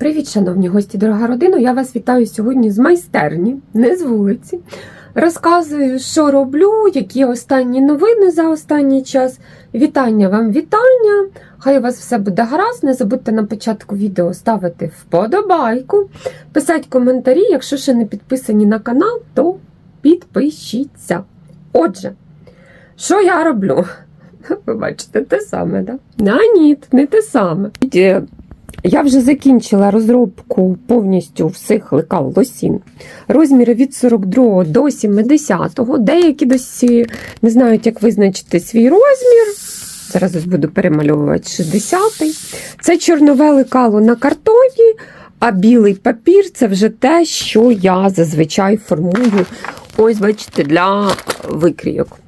Привіт, шановні гості, дорога родина! Я вас вітаю сьогодні з майстерні, не з вулиці. Розказую, що роблю, які останні новини за останній час. Вітання вам, вітання! Хай у вас все буде гаразд. Не забудьте на початку відео ставити вподобайку, писати коментарі. Якщо ще не підписані на канал, то підпишіться. Отже, що я роблю? Ви бачите, те саме? Да? А, ні, не те саме. Я вже закінчила розробку повністю всіх лекал лосін. Розміри від 42 до 70. Деякі досі не знають, як визначити свій розмір. Зараз ось буду перемальовувати 60-й. Це чорнове лекало на картоні, а білий папір це вже те, що я зазвичай формую. Ось, бачите, для викрійок.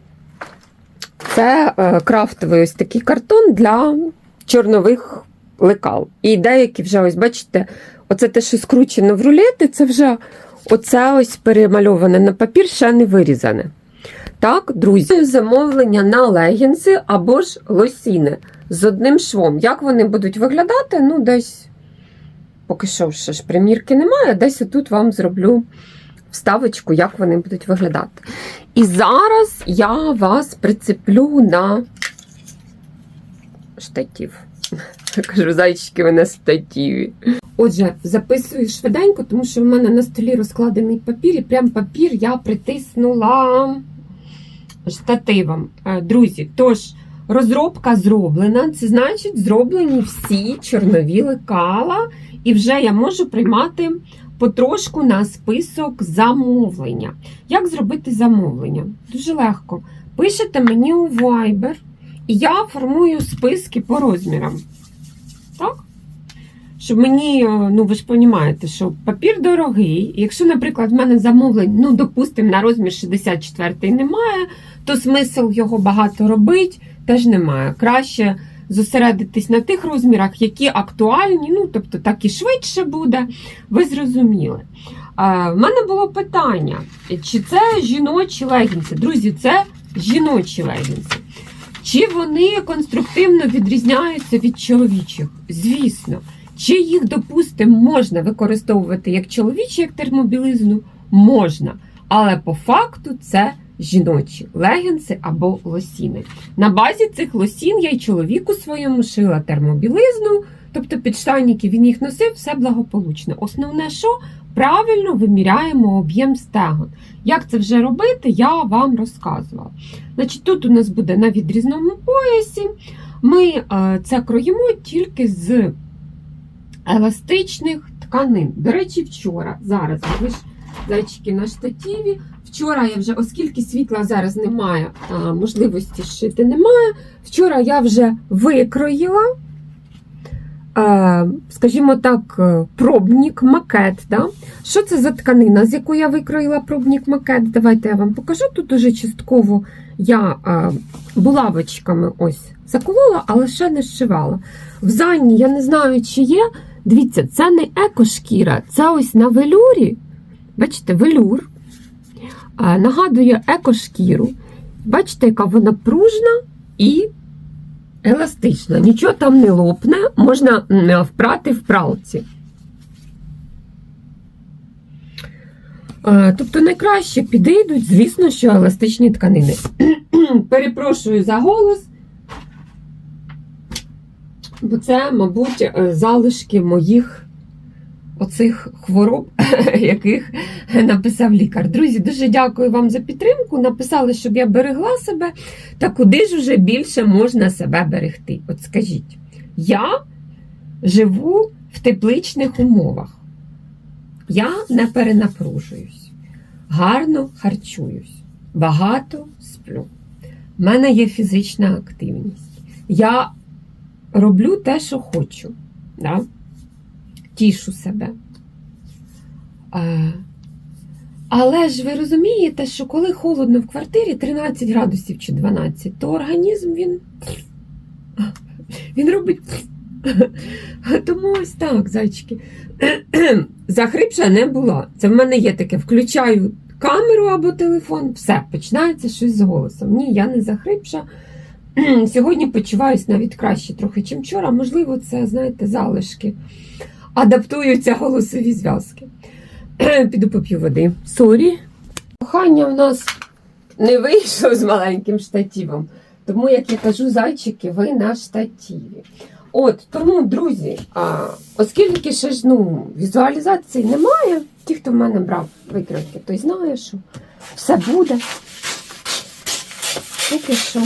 Це е, крафтовий ось такий картон для чорнових лекал. І деякі вже, ось бачите, оце те, що скручено в рулети, це вже оце ось перемальоване на папір, ще не вирізане. Так, друзі, замовлення на легінси або ж лосіни з одним швом. Як вони будуть виглядати? Ну, десь, поки що ще ж примірки немає, десь отут вам зроблю вставочку, як вони будуть виглядати. І зараз я вас прицеплю на штатів. Я кажу, зайчики ви на статіві. Отже, записую швиденько, тому що в мене на столі розкладений папір, і прям папір я притиснула штативом. Е, Друзі, тож, розробка зроблена, це значить, зроблені всі чорнові лекала, і вже я можу приймати потрошку на список замовлення. Як зробити замовлення? Дуже легко. Пишете мені у Viber, і я формую списки по розмірам. Щоб мені, е, ну ви ж розумієте, що папір дорогий. Якщо, наприклад, в мене замовлень, ну, допустимо, на розмір 64 немає, то смисл його багато робити теж немає. Краще зосередитись на тих розмірах, які актуальні, ну, тобто так і швидше буде. Ви зрозуміли. В мене було питання, чи це жіночі легінси? Друзі, це жіночі легінси. Чи вони конструктивно відрізняються від чоловічих? Звісно. Чи їх, допустимо, можна використовувати як чоловічі, як термобілизну? Можна. Але по факту це жіночі легінси або лосіни. На базі цих лосін я й чоловіку своєму шила термобілизну, тобто підштанники він їх носив, все благополучно. Основне, що правильно виміряємо об'єм стегон. Як це вже робити, я вам розказувала. Значить, Тут у нас буде на відрізному поясі. Ми е, це кроїмо тільки з еластичних тканин. До речі, вчора, зараз, ви ж зайчики на штативі. Вчора я вже, оскільки світла зараз немає, а, можливості шити немає. Вчора я вже викроїла, скажімо так, е, пробник макет. Да? Що це за тканина, з яку я викроїла пробник макет? Давайте я вам покажу. Тут уже частково я булавочками ось заколола, але ще не зшивала. В Занні я не знаю, чи є. Дивіться, це не екошкіра, це ось на велюрі. Бачите, велюр. Нагадує екошкіру. Бачите, яка вона пружна і еластична. Нічого там не лопне, можна впрати в пралці. Тобто найкраще підійдуть, звісно, що еластичні тканини. Перепрошую за голос. Бо це, мабуть, е, залишки моїх оцих хвороб, яких написав лікар. Друзі, дуже дякую вам за підтримку. Написали, щоб я берегла себе. Та куди ж вже більше можна себе берегти? От скажіть, я живу в тепличних умовах. Я не перенапружуюсь, гарно харчуюсь, багато сплю. У мене є фізична активність. Я роблю те, що хочу. Да? Тішу себе. А, але ж ви розумієте, що коли холодно в квартирі 13 градусів чи 12, то організм він, він робить. Тому ось так, зайчики. Захрипша не була. Це в мене є таке: включаю камеру або телефон, все, починається щось з голосом. Ні, я не захрипша. Сьогодні почуваюся навіть краще трохи, ніж вчора. Можливо, це, знаєте, залишки. адаптуються голосові зв'язки. Піду поп'ю води. Сорі. Кохання в нас не вийшло з маленьким штативом. Тому, як я кажу, зайчики, ви на штативі. От, тому, друзі, а, оскільки ще ж ну, візуалізації немає, ті, хто в мене брав викритки, той знає, що все буде. Поки що.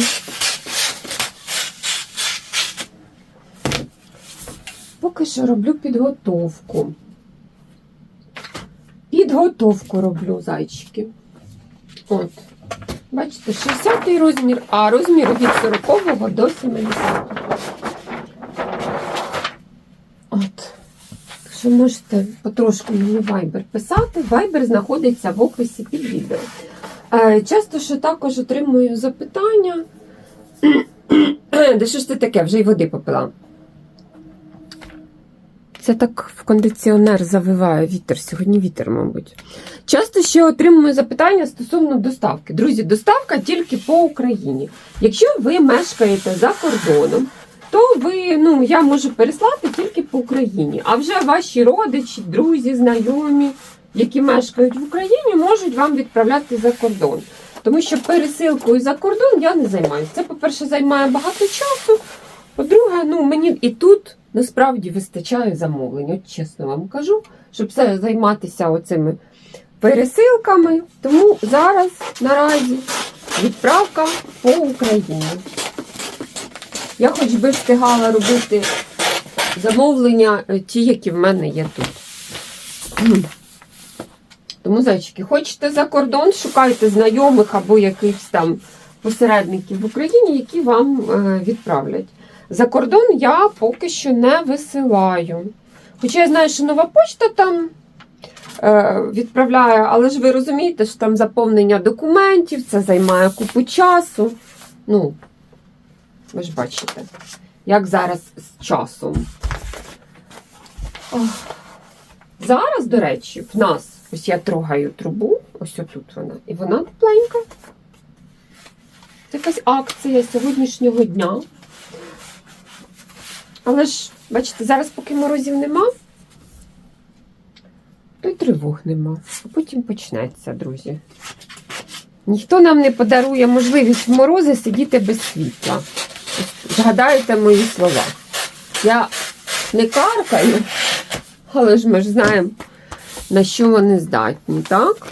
Поки що роблю підготовку. Підготовку роблю, зайчики. От. Бачите, 60-й розмір, а розмір від 40 до 70. От. Що можете потрошку мені Viber писати. Viber знаходиться в описі під відео. Е, часто ще також отримую запитання. Де що ж це таке? Вже й води попила. Це так в кондиціонер завиває вітер. Сьогодні вітер, мабуть. Часто ще отримую запитання стосовно доставки. Друзі, доставка тільки по Україні. Якщо ви мешкаєте за кордоном, то ви, ну, я можу переслати тільки по Україні. А вже ваші родичі, друзі, знайомі, які мешкають в Україні, можуть вам відправляти за кордон. Тому що пересилкою за кордон я не займаюся. Це, по-перше, займає багато часу. По-друге, ну мені і тут насправді вистачає замовлень. От чесно вам кажу, щоб все займатися оцими пересилками. Тому зараз наразі відправка по Україні. Я хоч би встигала робити замовлення, е, ті, які в мене є тут. Тому, зайчики, хочете за кордон, шукайте знайомих або якихось там посередників в Україні, які вам е, відправлять. За кордон я поки що не висилаю. Хоча я знаю, що нова почта там е, відправляє, але ж ви розумієте, що там заповнення документів, це займає купу часу. Ну, ви ж бачите, як зараз з часом. Ох. Зараз, до речі, в нас ось я трогаю трубу, ось отут вона, і вона тепленька. Це якась акція сьогоднішнього дня. Але ж, бачите, зараз поки морозів нема, то й тривог нема. А потім почнеться, друзі. Ніхто нам не подарує можливість в морози сидіти без світла. Згадайте мої слова. Я не каркаю, але ж ми ж знаємо, на що вони здатні, так?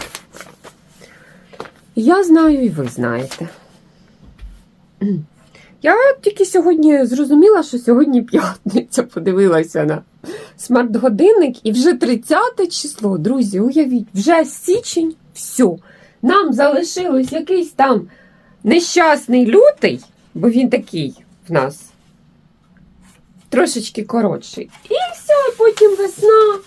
Я знаю, і ви знаєте. Я тільки сьогодні зрозуміла, що сьогодні п'ятниця, подивилася на смарт-годинник, і вже 30 число, друзі, уявіть, вже січень, все. Нам залишилось якийсь там нещасний лютий, бо він такий в нас трошечки коротший. І все, потім весна.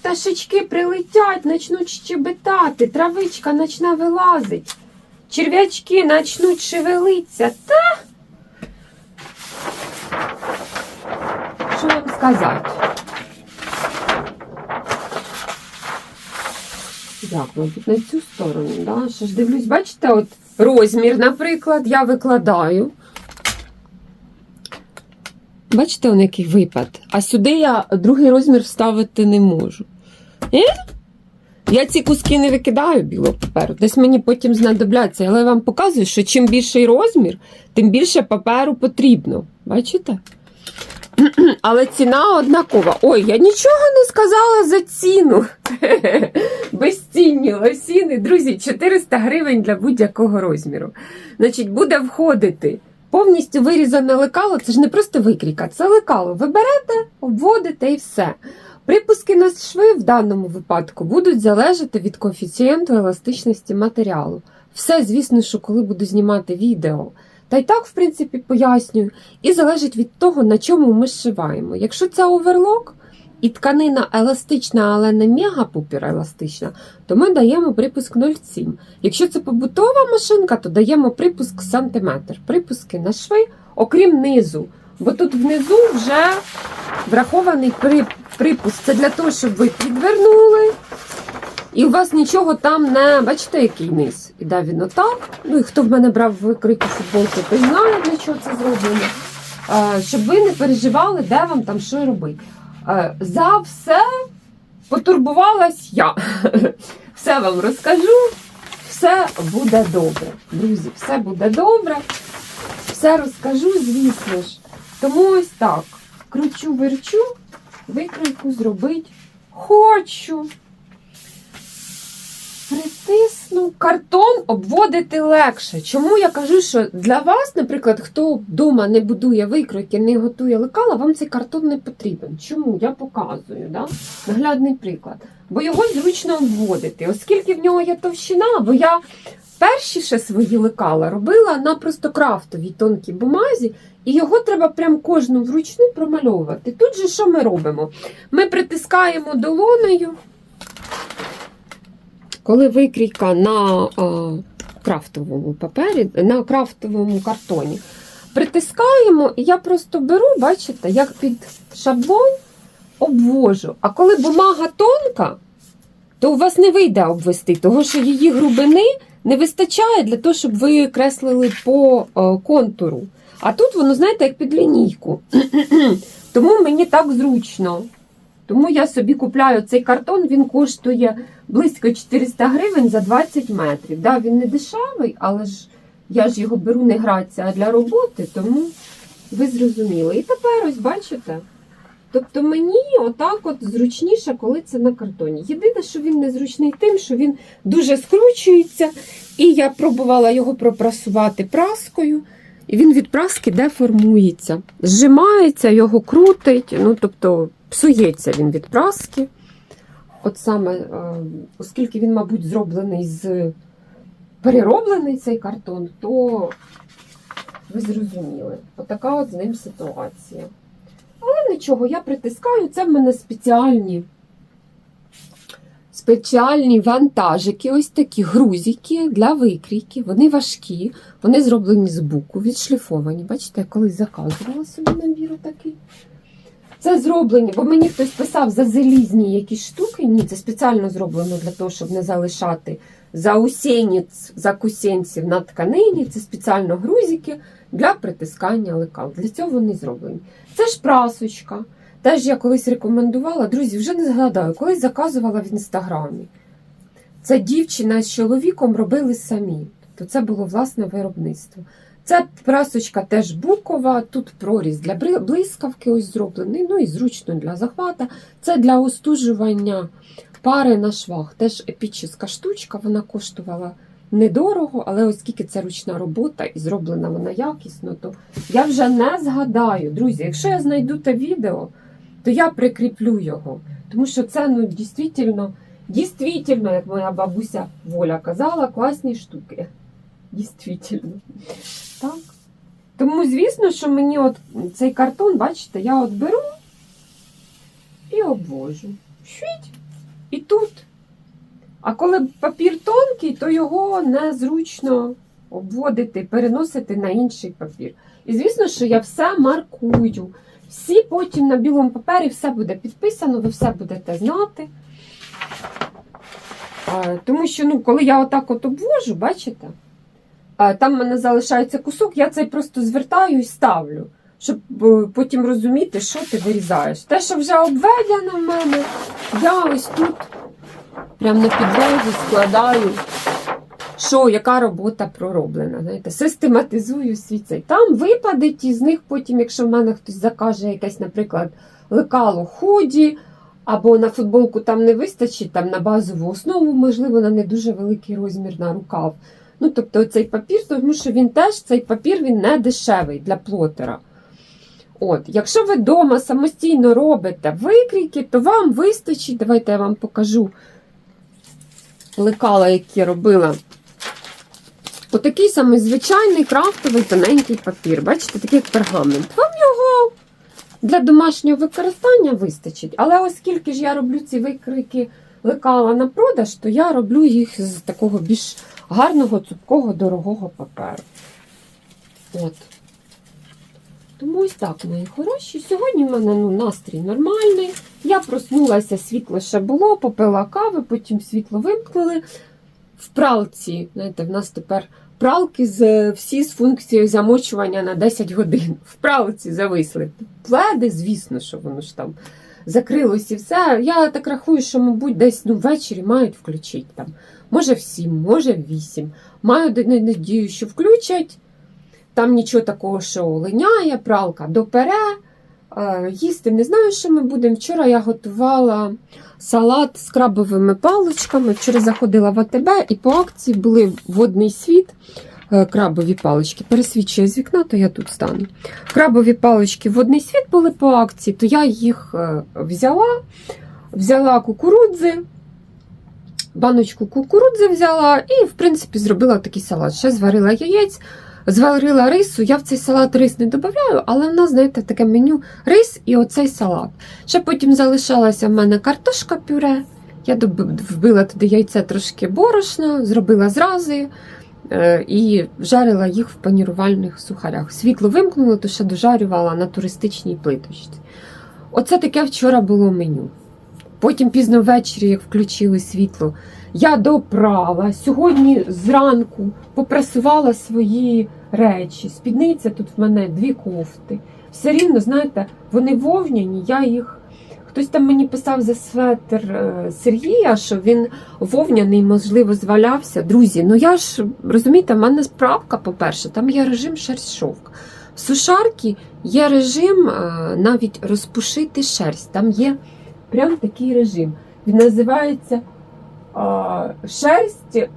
Пташечки прилетять, почнуть щебетати, травичка почне вилазить, черв'ячки почнуть шевелитися. Та що вам сказати? Як, мабуть, на цю сторону, да? Що ж дивлюсь, бачите, от розмір, наприклад, я викладаю. Бачите, он який випад. А сюди я другий розмір вставити не можу. Е? Я ці куски не викидаю білого паперу. Десь мені потім знадобляться. Але я вам показую, що чим більший розмір, тим більше паперу потрібно. Бачите? Але ціна однакова. Ой, я нічого не сказала за ціну. Безцінні лосіни. Друзі, 400 гривень для будь-якого розміру. Значить, буде входити повністю вирізане лекало. Це ж не просто викрійка, це лекало. Ви берете, обводите і все. Припуски на шви в даному випадку будуть залежати від коефіцієнту еластичності матеріалу. Все, звісно, що коли буду знімати відео. Та й так, в принципі, пояснюю. І залежить від того, на чому ми зшиваємо. Якщо це оверлок і тканина еластична, але не мегапупер еластична, то ми даємо припуск 0,7. Якщо це побутова машинка, то даємо припуск сантиметр. Припуски на шви, окрім низу. Бо тут внизу вже врахований при- припуск. Це для того, щоб ви підвернули. І у вас нічого там не. Бачите, який низ? Іде він отак. Ну і хто в мене брав викриту футболку, той знає, для чого це зроблено. Щоб ви не переживали, де вам там що робити. За все потурбувалась я. Все вам розкажу. Все буде добре. Друзі, все буде добре. Все розкажу, звісно ж. Тому ось так. Кручу, верчу, викройку зробити хочу. Притисну картон обводити легше. Чому я кажу, що для вас, наприклад, хто вдома не будує викройки, не готує лекала, вам цей картон не потрібен. Чому? Я показую, да? наглядний приклад. Бо його зручно обводити, оскільки в нього є товщина, бо я перші ще свої лекала робила на просто крафтовій тонкій бумазі, і його треба прям кожну вручну промальовувати. Тут же що ми робимо? Ми притискаємо долонею, коли викрійка на а, крафтовому папері, на крафтовому картоні. Притискаємо, і я просто беру, бачите, як під шаблон обвожу. А коли бумага тонка, то у вас не вийде обвести, тому що її грубини не вистачає для того, щоб ви креслили по е, контуру. А тут воно, знаєте, як під лінійку. Тому мені так зручно. Тому я собі купляю цей картон, він коштує близько 400 гривень за 20 метрів. Да, він не дешевий, але ж я ж його беру не гратися, а для роботи, тому ви зрозуміли. І тепер ось бачите. Тобто мені отак от зручніше, коли це на картоні. Єдине, що він незручний тим, що він дуже скручується, і я пробувала його пропрасувати праскою, і він від праски деформується. Зжимається, його крутить, ну тобто псується він від праски. От саме, е, оскільки він, мабуть, зроблений з перероблений цей картон, то ви зрозуміли. Отака от з ним ситуація. Але нічого, я притискаю. Це в мене спеціальні спеціальні вантажики, ось такі грузики для викрійки. Вони важкі, вони зроблені з буку, відшліфовані. Бачите, я колись заказувала собі набір такий. Це зроблені, бо мені хтось писав за залізні якісь штуки. Ні, це спеціально зроблено для того, щоб не залишати заусенець, закусенців на тканині. Це спеціально грузики для притискання лекал. Для цього вони зроблені. Це ж прасочка. Теж я колись рекомендувала, друзі, вже не згадаю, колись заказувала в інстаграмі. Це дівчина з чоловіком робили самі. Тобто це було власне виробництво. Це прасочка теж букова, тут проріз для блискавки ось зроблений, ну і зручно для захвата. Це для остужування пари на швах. Теж епічна штучка, вона коштувала недорого, але оскільки це ручна робота і зроблена вона якісно, то я вже не згадаю. Друзі, якщо я знайду те відео, то я прикріплю його. Тому що це ну, дійсно, дійсно, як моя бабуся Воля казала, класні штуки. Дійсно. Так. Тому, звісно, що мені от цей картон, бачите, я от беру і обвожу. Швіть. І тут. А коли папір тонкий, то його незручно обводити, переносити на інший папір. І звісно, що я все маркую. Всі потім на білому папері все буде підписано, ви все будете знати. Тому що, ну, коли я отак от обвожу, бачите, там в мене залишається кусок, я цей просто звертаю і ставлю, щоб е, потім розуміти, що ти вирізаєш. Те, що вже обведено в мене, я ось тут прямо на підлозі складаю, що, яка робота пророблена. Знаєте, систематизую свій цей. Там випадить із них потім, якщо в мене хтось закаже якесь, наприклад, лекало худі, або на футболку там не вистачить, там на базову основу, можливо, на не дуже великий розмір на рукав. Ну, тобто цей папір, тому що він теж цей папір він не дешевий для плотера. От, якщо ви вдома самостійно робите викрійки, то вам вистачить. Давайте я вам покажу лекала, які робила. Отакий самий звичайний крафтовий тоненький папір. Бачите, такий як пергамент. Вам його для домашнього використання вистачить. Але оскільки ж я роблю ці викрики лекала на продаж, то я роблю їх з такого більш гарного, цупкого, дорогого паперу. От. Тому ось так, мої хороші. Сьогодні в мене ну, настрій нормальний. Я проснулася, світло ще було, попила кави, потім світло вимкнули. В пралці, знаєте, в нас тепер пралки з всі з функцією замочування на 10 годин. В пралці зависли. Пледи, звісно, що воно ж там закрилось і все. Я так рахую, що, мабуть, десь ну, ввечері мають включити там. Може в 7, може в 8. Маю надію, що включать. Там нічого такого, що линяє, пралка допере. Е, Їсти не знаю, що ми будемо. Вчора я готувала салат з крабовими паличками. Вчора заходила в АТБ і по акції були водний світ. Е, Крабові палички. Пересвідчує з вікна, то я тут стану. Крабові палички водний світ були по акції, то я їх е, взяла, взяла кукурудзи, баночку кукурудзи взяла і, в принципі, зробила такий салат. Ще зварила яєць, зварила рису. Я в цей салат рис не додаю, але в нас, знаєте, таке меню рис і оцей салат. Ще потім залишалася в мене картошка пюре. Я вбила туди яйце трошки борошна, зробила зрази і жарила їх в панірувальних сухарях. Світло вимкнуло, то ще дожарювала на туристичній плиточці. Оце таке вчора було меню. Потім пізно ввечері, як включили світло, я допрала. Сьогодні зранку попрасувала свої речі. Спідниця тут в мене дві кофти. Все рівно, знаєте, вони вовняні, я їх. Хтось там мені писав за светр е, Сергія, що він вовняний, можливо, звалявся. Друзі, ну я ж розумієте, в мене справка, по-перше, там є режим шерсть шовк. В сушарці є режим е, навіть розпушити шерсть. Там є прям такий режим. Він називається е, шерсть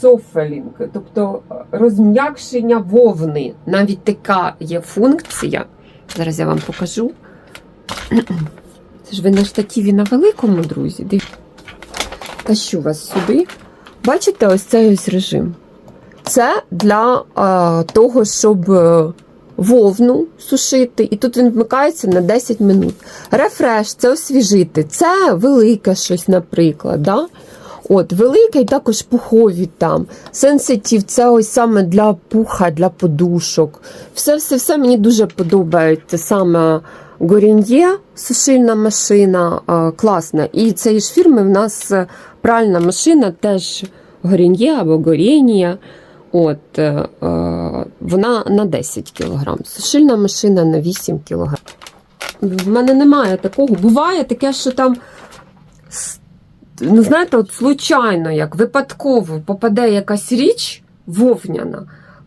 софелінг, тобто розм'якшення вовни. Навіть така є функція. Зараз я вам покажу. Це ж ви на штативі на великому, друзі. Тащу вас сюди. Бачите, ось цей ось режим. Це для е, того, щоб е, вовну сушити, і тут він вмикається на 10 минут. Рефреш це освіжити. Це велике щось, наприклад. Да? От, велике і також пухові там. Сенситив це ось саме для пуха, для подушок. Все, все, все мені дуже подобається саме Горін'є, сушильна машина, класна. І цієї ж фірми в нас е, пральна машина теж Горін'є або Горінія. От, е, е, вона на 10 кг. Сушильна машина на 8 кг. В мене немає такого. Буває таке, що там, ну знаєте, от случайно, як випадково попаде якась річ вовняна,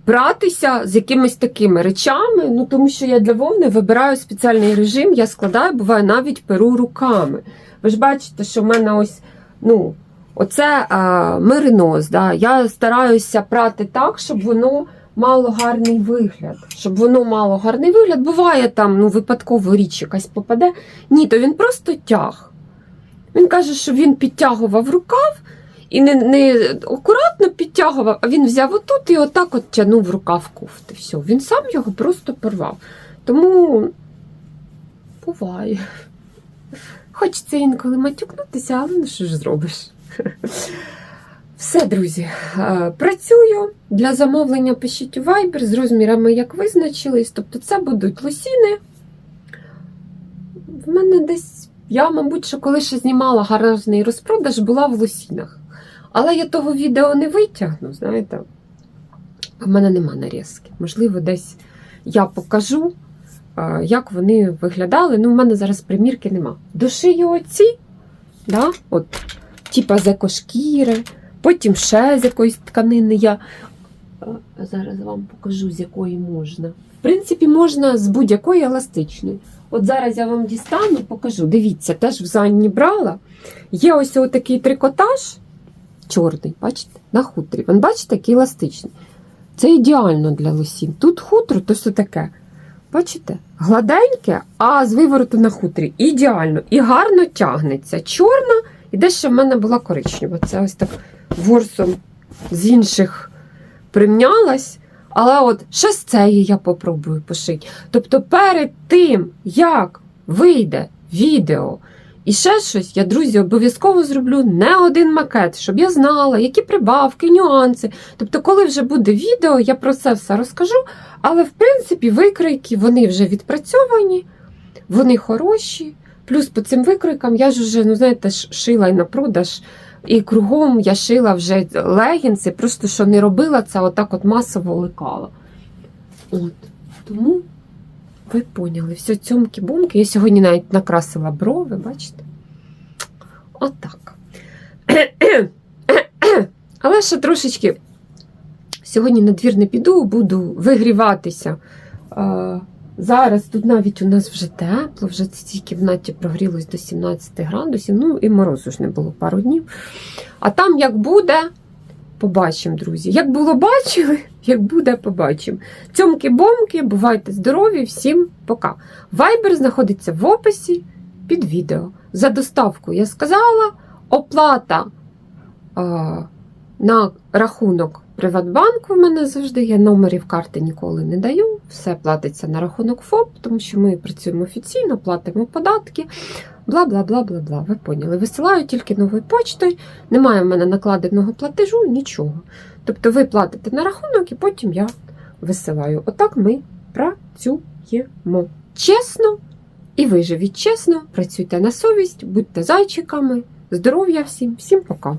братися з якимись такими речами, ну тому що я для вовни вибираю спеціальний режим, я складаю, буває, навіть перу руками. Ви ж бачите, що в мене ось, ну, оце а, меринос. Да? Я стараюся прати так, щоб воно мало гарний вигляд. Щоб воно мало гарний вигляд. Буває там, ну, випадково річ якась попаде. Ні, то він просто тяг. Він каже, що він підтягував рукав і не, не акуратно підтягував, а він взяв отут і отак от тягнув рукав кофти. Все, він сам його просто порвав. Тому буває. Хочеться інколи матюкнутися, але ну що ж зробиш? Все, друзі, е, працюю. Для замовлення пишіть у Viber з розмірами, як визначились. Тобто це будуть лосіни. В мене десь, я, мабуть, що коли ще знімала гаражний розпродаж, була в лосінах. Але я того відео не витягну, знаєте. В мене нема нарізки. Можливо, десь я покажу, як вони виглядали. Ну, в мене зараз примірки нема. Дошию оці, да? от, типа з потім ще з якоїсь тканини. Я зараз вам покажу, з якої можна. В принципі, можна з будь-якої еластичної. От зараз я вам дістану, покажу. Дивіться, теж в Занні брала. Є ось такий трикотаж чорний, бачите, на хутрі. Він бачите, який еластичний. Це ідеально для лосін. Тут хутро, то все таке. Бачите? Гладеньке, а з вивороту на хутрі. Ідеально. І гарно тягнеться. Чорна, і дещо в мене була коричнева. Це ось так ворсом з інших примнялась. Але от ще з цієї я попробую пошити. Тобто, перед тим, як вийде відео і ще щось, я, друзі, обов'язково зроблю не один макет, щоб я знала, які прибавки, нюанси. Тобто, коли вже буде відео, я про це все розкажу. Але в принципі викройки вони вже відпрацьовані, вони хороші. Плюс по цим викройкам я ж вже, ну знаєте, шила і на продаж. І кругом я шила вже легінси, просто що не робила це, отак от масово лекала. От. Тому ви поняли. Все цьомки-бумки. Я сьогодні навіть накрасила брови, бачите? Отак. Але ще трошечки сьогодні на двір не піду, буду вигріватися. Зараз тут навіть у нас вже тепло, вже в кімнаті прогрілось до 17 градусів, ну і морозу ж не було пару днів. А там як буде, побачимо, друзі. Як було бачили, як буде, побачимо. Цьомки-бомки, бувайте здорові, всім пока. Вайбер знаходиться в описі під відео. За доставку я сказала, оплата е, на рахунок Приватбанку в мене завжди. Я номерів карти ніколи не даю. Все платиться на рахунок ФОП, тому що ми працюємо офіційно, платимо податки. Бла бла бла бла бла. Ви поняли. Висилаю тільки новою почтою. Немає в мене накладеного платежу, нічого. Тобто ви платите на рахунок і потім я висилаю. Отак ми працюємо чесно і ви живіть чесно, працюйте на совість, будьте зайчиками. Здоров'я всім, всім пока!